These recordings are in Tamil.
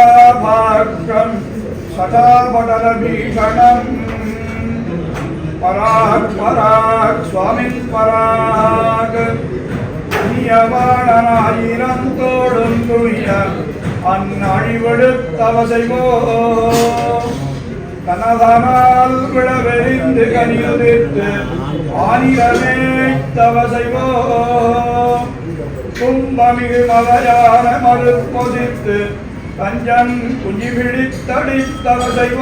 रक्तोत्पलधलाभाग्यं शटापटलभीषणम् पराक् पराक् स्वामिन् पराक् அந்நியவாழனாயிரம் தோடும் துணிய அந்நாழிவெடுத்தவ செய்வோ கனதனால் விழவெறிந்து கனியுதித்து ஆனிரமே தவ செய்வோ கும்பமிகு மலையான மறுப்பொதித்து தஞ்சம் குஞ்சி பிடித்தடித்தவ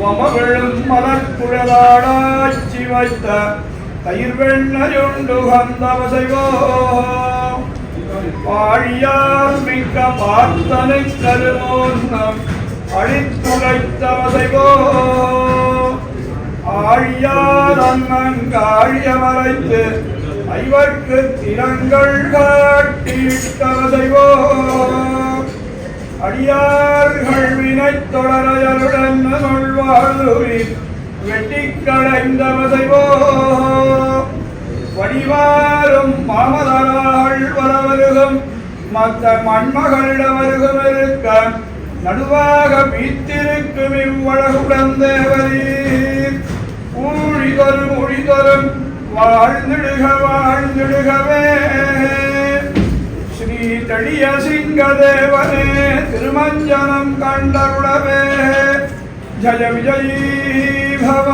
வமவிழும் மலர்குழலாடாச்சி வைத்த தயிர் வெண்ணையுண்டு வந்தவசைவோ ஆழியால் மிக்க பார்த்தனை கருமோன்னம் அழித்துழைத்தவசைவோ ஆழியார் அண்ணன் காழியமரைத்து ஐவர்க்கு திறங்கள் காட்டிவிட்டவசைவோ அடியார்கள் வினை தொடரையருடன் வாழ்வாழ்வின் வெட்டி களைந்தவதைவோ? வடிவாரும் மாமதராள் வரவருகும் மற்ற மண்மகளிடவருகும் இருக்க நடுவாக பீத்திருக்கும் இவ்வழகுடன் தேவரீர் ஊழி தரும் ஒளி தரும் வாழ்ந்திடுக வாழ்ந்திடுகவே ஸ்ரீ தடிய சிங்கதேவனே திருமஞ்சனம் கண்டருளவே ஜய விஜயீ பவ